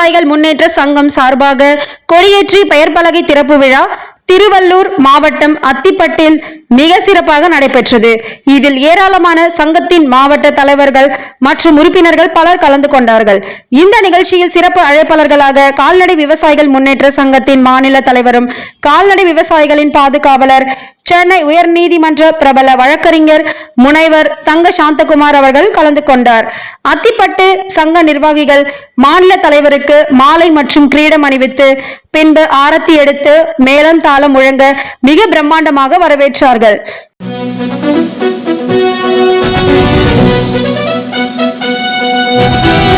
விவசாயிகள் முன்னேற்ற சங்கம் சார்பாக கொடியேற்றி பெயர் பலகை திறப்பு விழா திருவள்ளூர் மாவட்டம் அத்திப்பட்டில் மிக சிறப்பாக நடைபெற்றது. இதில் ஏராளமான சங்கத்தின் மாவட்ட தலைவர்கள் மற்றும் உறுப்பினர்கள் பலர் கலந்து கொண்டார்கள். இந்த நிகழ்ச்சியில் சிறப்பு அழைப்பாளர்களாக கால்நடை விவசாயிகள் முன்னேற்ற சங்கத்தின் மாநில தலைவரும் கால்நடை விவசாயிகளின் பாதுகாவலர் சென்னை உயர்நீதிமன்ற பிரபல வழக்கறிஞர் முனைவர் தங்க சாந்தகுமார் அவர்கள் கலந்து கொண்டார். அத்திப்பட்டு சங்க நிர்வாகிகள் மாநில தலைவருக்கு மாலை மற்றும் கிரீடம் அணிவித்து பின்பு ஆரத்தி எடுத்து மேலம் தாளம் முழங்க மிக பிரம்மாண்டமாக வரவேற்றார்கள். ஒரு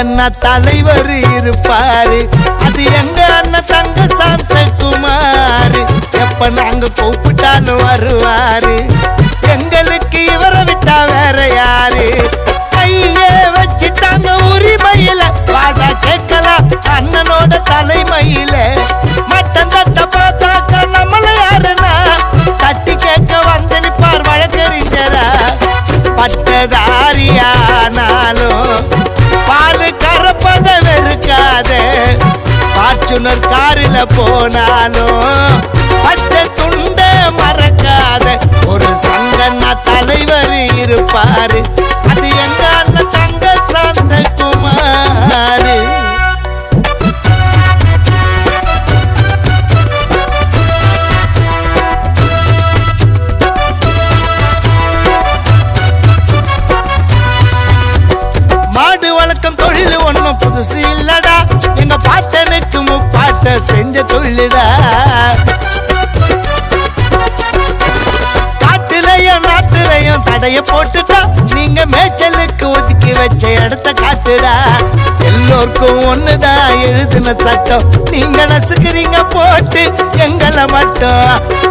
அண்ணா தலைவர் இருப்பாரு. அது எங்க அண்ணன் தங்க சாந்தகுமார் எப்ப நாங்க கூப்பிட்டாலும் வருவாரு. எங்களுக்கு இவரை விட்டா வேற யாரு? கையே வச்சுட்டாங்க உரிமையில. வாடா கேட்கலாம். அண்ணனோட தலைமையில. காரில் போனாலும் அஷ்ட துண்ட மறக்காத ஒரு சங்கண்ணா தலைவர் இருப்பாரு. அது எங்க அண்ணன் தங்க சாந்த மாடு வழக்கம் தொழில் ஒண்ணும் புதுசு இல்லடா. எங்க பாட்டனுக்கு முப்பாட்ட செஞ்ச சொல்லுடா காட்டுலையும் நாட்டுலையும் தடைய போட்டுட்டா நீங்க மேய்ச்சலுக்கு ஒதுக்கி வச்ச இடத்த காட்டுடா. எல்லோருக்கும் ஒண்ணுதான் எழுதின சட்டம். நீங்க நசுக்கிறீங்க போட்டு எங்களை மட்டும்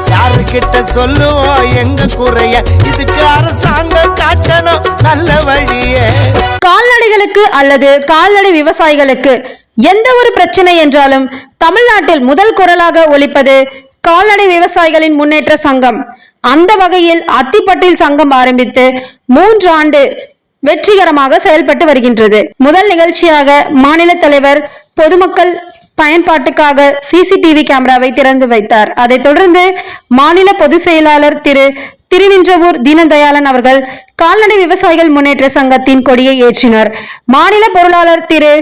யாருக்கிட்ட சொல்லுவோம் எங்க குறைய? இதுக்கு அரசாங்கம் காட்டணும் நல்ல வழியே. கால்நடைகளுக்கு அல்லது கால்நடை விவசாயிகளுக்கு எந்த ஒரு பிரச்சனை என்றாலும் தமிழ்நாட்டில் முதல் குரலாக ஒழிப்பது கால்நடை விவசாயிகளின் முன்னேற்ற சங்கம். அந்த வகையில் அத்திப்பட்டில் சங்கம் ஆரம்பித்து மூன்று ஆண்டு வெற்றிகரமாக செயல்பட்டு வருகின்றது. முதல் நிகழ்ச்சியாக மாநில தலைவர் பொதுமக்கள் பயன்பாட்டுக்காக சிசிடிவி கேமராவை திறந்து வைத்தார். அதைத் தொடர்ந்து மாநில பொதுச் செயலாளர் திரு திருநின்றவூர் தீனதயாளன் அவர்கள் கால்நடை விவசாயிகள் முன்னேற்ற சங்கத்தின் கொடியை ஏற்றினார். மாநில பொருளாளர் திரு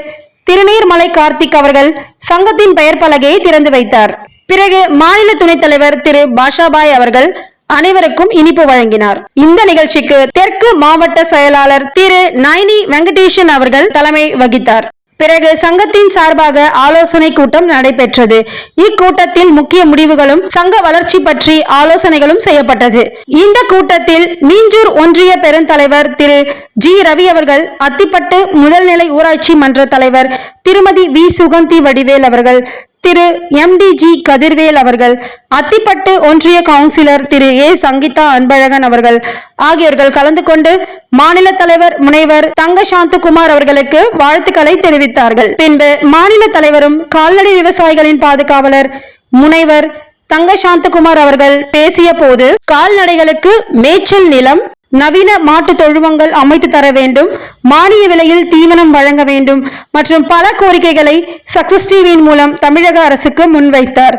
திருநீர்மலை கார்த்திக் அவர்கள் சங்கத்தின் பெயர் பலகையை திறந்து வைத்தார். பிறகு மாநில துணைத் தலைவர் திரு பாஷாபாய் அவர்கள் அனைவருக்கும் இனிப்பு வழங்கினார். இந்த நிகழ்ச்சிக்கு தெற்கு மாவட்ட செயலாளர் திரு நைனி வெங்கடேஷன் அவர்கள் தலைமை வகித்தார். பிறகு சங்கத்தின் சார்பாக ஆலோசனை கூட்டம் நடைபெற்றது. இக்கூட்டத்தில் முக்கிய முடிவுகளும் சங்க வளர்ச்சி பற்றி ஆலோசனைகளும் செய்யப்பட்டது. இந்த கூட்டத்தில் மீஞ்சூர் ஒன்றிய பெருந்தலைவர் திரு ஜி. ரவி அவர்கள் அத்திப்பட்டு முதல்நிலை ஊராட்சி மன்ற தலைவர் திருமதி வி. சுகந்தி வடிவேல் அவர்கள் Thiru M D G Kathirvel அவர்கள் அத்திப்பட்டு ஒன்றிய கவுன்சிலர் திரு ஏ சங்கீதா அன்பழகன் அவர்கள் ஆகியோர்கள் கலந்து கொண்டு மாநில தலைவர் முனைவர் தங்க சாந்தகுமார் அவர்களுக்கு வாழ்த்துக்களை தெரிவித்தார்கள். பின்பு மாநில தலைவரும் கால்நடை விவசாயிகளின் பாதுகாவலர் முனைவர் தங்க சாந்தகுமார் அவர்கள் பேசிய போது கால்நடைகளுக்கு மேய்ச்சல் நிலம் நவீன மாட்டு தொழுவங்கள் அமைத்து தர வேண்டும். மானிய விலையில் தீவனம் வழங்க வேண்டும். மற்றும் பல கோரிக்கைகளை சக்சஸ் டிவியின் மூலம் தமிழக அரசுக்கு முன்வைத்தார்.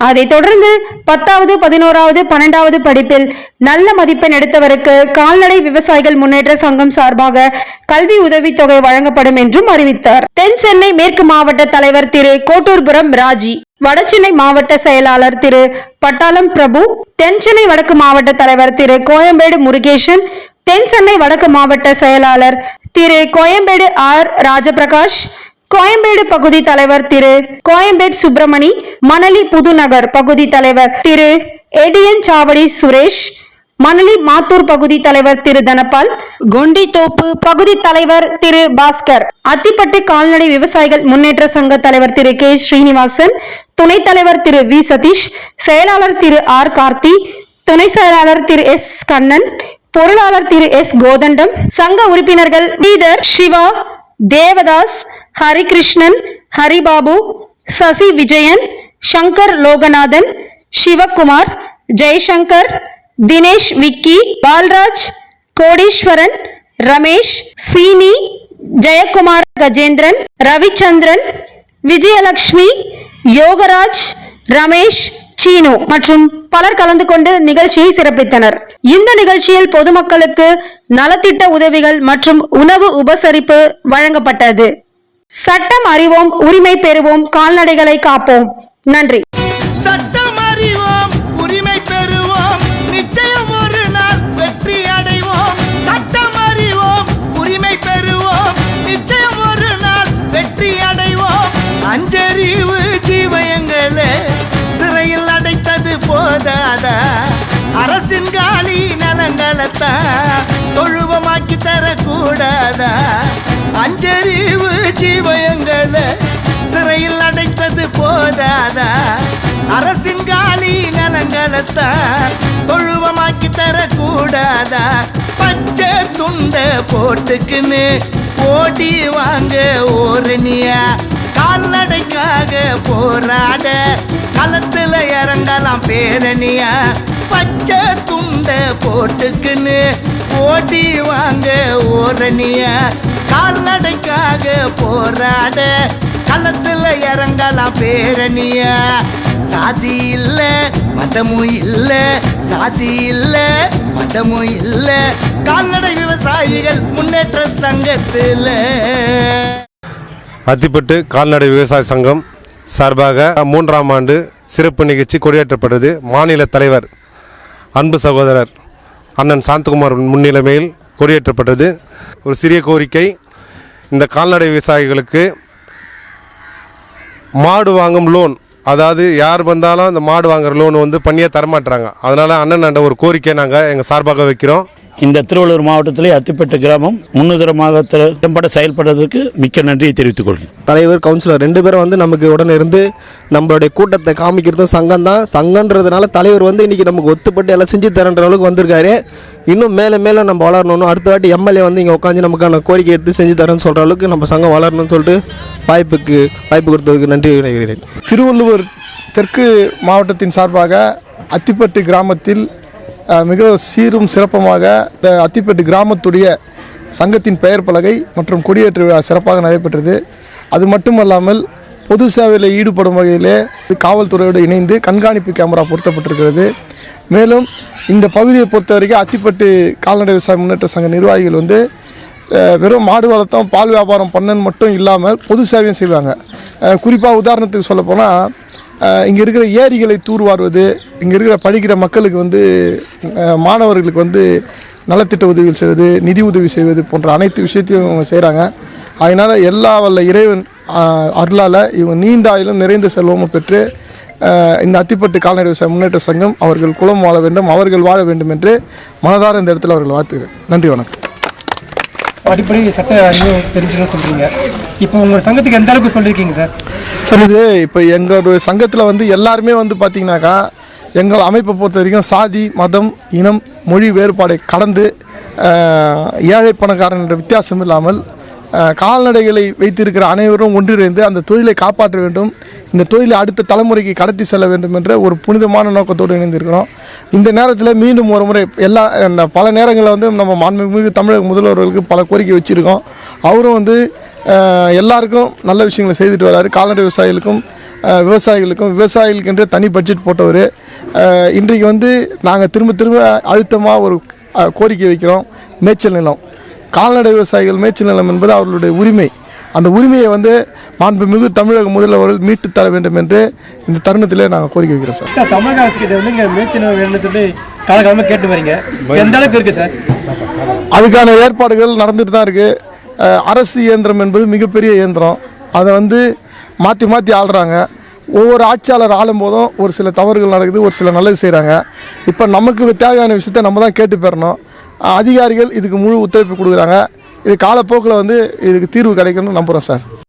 அதைத் தொடர்ந்து பத்தாவது பதினோராவது பன்னெண்டாவது படிப்பில் நல்ல மதிப்பெண் எடுத்தவருக்கு கால்நடை விவசாயிகள் முன்னேற்ற சங்கம் சார்பாக கல்வி உதவித்தொகை வழங்கப்படும் என்றும் அறிவித்தார். தென் சென்னை மேற்கு மாவட்ட தலைவர் திரு கோட்டூர்புரம் ராஜி வடசென்னை மாவட்ட செயலாளர் திரு பட்டாளம் பிரபு தென் சென்னை வடக்கு மாவட்ட தலைவர் திரு கோயம்பேடு முருகேசன் தென் சென்னை வடக்கு மாவட்ட செயலாளர் திரு கோயம்பேடு ஆர். ராஜபிரகாஷ் கோயம்பேடு பகுதி தலைவர் திரு கோயம்பேடு சுப்பிரமணி மணலி புதுநகர் பகுதி தலைவர் திரு எடியன் சாவடி சுரேஷ் மணலி மாத்தூர் பகுதி தலைவர் திரு தனபால் கொண்டித்தோப்பு பகுதி தலைவர் திரு பாஸ்கர் அத்திப்பட்டு கால்நடை விவசாயிகள் முன்னேற்ற சங்க தலைவர் திரு கே ஸ்ரீனிவாசன் துணைத் தலைவர் திரு வி சதீஷ் செயலாளர் திரு ஆர் கார்த்தி துணை செயலாளர் திரு எஸ் கண்ணன் பொருளாளர் திரு எஸ் கோதண்டம் சங்க உறுப்பினர்கள் பீதர் சிவா தேவதாஸ் ஹரிகிருஷ்ணன் ஹரிபாபு சசி விஜயன் சங்கர் லோகநாதன் சிவகுமார் ஜெய்சங்கர் தினேஷ் விக்கி பால்ராஜ் கோடீஸ்வரன் ரமேஷ் சீனி ஜெயக்குமார் கஜேந்திரன் ரவிச்சந்திரன் விஜயலக்ஷ்மி யோகராஜ் ரமேஷ் சீனு மற்றும் பலர் கலந்து கொண்டு நிகழ்ச்சியை சிறப்பித்தனர். இந்த நிகழ்ச்சியில் பொதுமக்களுக்கு நலத்திட்ட உதவிகள் மற்றும் உணவு உபசரிப்பு வழங்கப்பட்டது. சட்டம் அறிவோம் உரிமை பெறுவோம் கால்நடைகளை காப்போம். நன்றி. அரசின் காலி நலங்களைத்தான் தொழுவமாக்கி தரக்கூடாதா? அஞ்சறிவு ஜீவயங்களை சிறையில் அடைத்தது போதாதா? அரசின் காலி நலங்களைத்தான் தொழுவமாக்கி தரக்கூடாதா? பச்சை துண்ட போட்டுக்குன்னு ஓடி வாங்க ஓரணியா? கால்நடைக்காக போராட களத்துல இறங்கலாம் பேரணியா? சண்டை போட்டுக்குன்னு போட்டி வாங்க ஓரணிய. கால்நடைக்காக போராட களத்துல இறங்கலாம் பேரணிய. சாதி இல்ல மதமும் இல்ல சாதி இல்ல மதமும் இல்ல. கால்நடை விவசாயிகள் முன்னேற்ற சங்கத்துல. அத்திப்பட்டு கால்நடை விவசாய சங்கம் சார்பாக மூன்றாம் ஆண்டு சிறப்பு நிகழ்ச்சி கொடியேற்றப்பட்டது. மாநில தலைவர் அன்பு சகோதரர் அண்ணன் சாந்தகுமார் முன்னிலைமையில் கொடியேற்றப்பட்டது. ஒரு சிறிய கோரிக்கை இந்த கால்நடை விவசாயிகளுக்கு மாடு வாங்கும் லோன் அதாவது யார் வந்தாலும் அந்த மாடு வாங்குற லோன் வந்து பண்ணியே தரமாட்டுறாங்க அதனால் அண்ணன் அண்ட ஒரு கோரிக்கை நாங்கள் எங்கள் சார்பாக வைக்கிறோம். இந்த திருவள்ளூர் மாவட்டத்திலே அத்திப்பட்டு கிராமம் முன்னுதரமாக திற- திறம்பட செயல்படுவதற்கு மிக்க நன்றியை தெரிவித்துக் கொள்கிறேன். தலைவர் கவுன்சிலர் ரெண்டு பேரும் வந்து நமக்கு உடனே இருந்து நம்மளுடைய கூட்டத்தை காமிக்கிறதும் சங்கம் தான். சங்கன்றதுனால தலைவர் வந்து இன்னைக்கு நமக்கு ஒத்துப்பட்டு எல்லாம் செஞ்சு தரன்ற அளவுக்கு வந்திருக்காரு. இன்னும் மேலே மேலே நம்ம வளரணும் அடுத்த வாட்டி எம்எல்ஏ வந்து இங்கே உட்காந்து நமக்கான கோரிக்கை எடுத்து செஞ்சு தரேன்னு சொல்கிற அளவுக்கு நம்ம சங்கம் வளரணும்னு சொல்லிட்டு வாய்ப்புக்கு வாய்ப்பு கொடுத்ததுக்கு நன்றி விளைகிறேன் திருவள்ளுவர் தெற்கு மாவட்டத்தின் சார்பாக அத்திப்பட்டு கிராமத்தில் மிக சீரும் சிறப்பமாக இந்த அத்திப்பட்டு கிராமத்துடைய சங்கத்தின் பெயர் பலகை மற்றும் கொடியேற்ற விழா சிறப்பாக நடைபெற்றது. அது மட்டுமல்லாமல் பொது சேவையில் ஈடுபடும் வகையிலே காவல்துறையோடு இணைந்து கண்காணிப்பு கேமரா பொருத்தப்பட்டிருக்கிறது. மேலும் இந்த பகுதியை பொறுத்த வரைக்கும் அத்திப்பட்டு கால்நடை விவசாய முன்னேற்ற சங்க நிர்வாகிகள் வந்து வெறும் மாடு வளர்த்தம் பால் வியாபாரம் பண்ணன்னு மட்டும் இல்லாமல் பொது சேவையும் செய்வாங்க. குறிப்பாக உதாரணத்துக்கு சொல்லப்போனால் இங்கே இருக்கிற ஏரிகளை தூர்வாருவது இங்கே இருக்கிற படிக்கிற மக்களுக்கு வந்து மாணவர்களுக்கு வந்து நலத்திட்ட உதவிகள் செய்வது நிதி உதவி செய்வது போன்ற அனைத்து விஷயத்தையும் இவங்க செய்கிறாங்க அதனால் எல்லா வல்ல இறைவன் அருளால் இவங்க நீண்ட நிறைந்த செல்வமும் பெற்று இந்த அத்திப்பட்டு கால்நடை விவசாய முன்னேற்ற சங்கம் அவர்கள் குலம் வாழ வேண்டும் அவர்கள் வாழ வேண்டும் என்று மனதார இந்த இடத்துல அவர்கள் வாழ்த்துகிறேன். நன்றி வணக்கம். அடிப்படை சட்ட அறிவு தெரிஞ்சுக்கணும் சொல்கிறீங்க இப்போ உங்கள் சங்கத்துக்கு எந்த அளவுக்கு சொல்லியிருக்கீங்க சார்? சார் இது இப்போ எங்களுடைய சங்கத்தில் வந்து எல்லாருமே வந்து பார்த்தீங்கன்னாக்கா எங்கள் அமைப்பை பொறுத்த வரைக்கும் சாதி மதம் இனம் மொழி வேறுபாடை கடந்து ஏழை பணக்காரன் என்ற வித்தியாசம் இல்லாமல் கால்நடைகளை வைத்திருக்கிற அனைவரும் ஒன்றிணைந்து அந்த தொழிலை காப்பாற்ற வேண்டும் இந்த தொழிலை அடுத்த தலைமுறைக்கு கடத்தி செல்ல வேண்டும் என்ற ஒரு புனிதமான நோக்கத்தோடு இணைந்திருக்கிறோம். இந்த நேரத்தில் மீண்டும் ஒரு முறை எல்லா பல நேரங்களில் வந்து நம்ம மாண்புமிகு தமிழக முதல்வர்களுக்கு பல கோரிக்கை வச்சுருக்கோம். அவரும் வந்து எல்லாருக்கும் நல்ல விஷயங்களை செய்துட்டு வராரு. கால்நடை விவசாயிகளுக்கும் விவசாயிகளுக்கும் விவசாயிகளுக்கென்று தனி பட்ஜெட் போட்டவர். இன்றைக்கு வந்து நாங்கள் திரும்ப திரும்ப அழுத்தமாக ஒரு கோரிக்கை வைக்கிறோம். மேய்ச்சல் நிலம். கால்நடை விவசாயிகள் மேய்ச்சல் நிலம் என்பது அவர்களுடைய உரிமை. அந்த உரிமையை வந்து மாண்புமிகு தமிழக முதல்வர்கள் மீட்டு தர வேண்டும் என்று இந்த தருணத்திலே நாங்கள் கோரிக்கை வைக்கிறோம் சார். சார் தமிழக அரசு கிட்ட வந்து இங்க சொல்லி காலகாலமாக கேட்டு வரீங்க. எந்த அளவுக்கு இருக்கு சார்? அதுக்கான ஏற்பாடுகள் நடந்துட்டு தான் இருக்குது அரசு இயந்திரம் என்பது மிகப்பெரிய இயந்திரம். அதை வந்து மாற்றி மாற்றி ஆள்றாங்க. ஒவ்வொரு ஆட்சியாளர் ஆளும் போதும் ஒரு சில தவறுகள் நடக்குது ஒரு சில நல்லது செய்கிறாங்க இப்போ நமக்கு தேவையான விஷயத்தை நம்ம தான் கேட்டு பெறணும். அதிகாரிகள் இதுக்கு முழு ஒத்துழைப்பு கொடுக்குறாங்க. இது காலப்போக்கில் வந்து இதுக்கு தீர்வு கிடைக்கணும்னு நம்புகிறோம் சார்.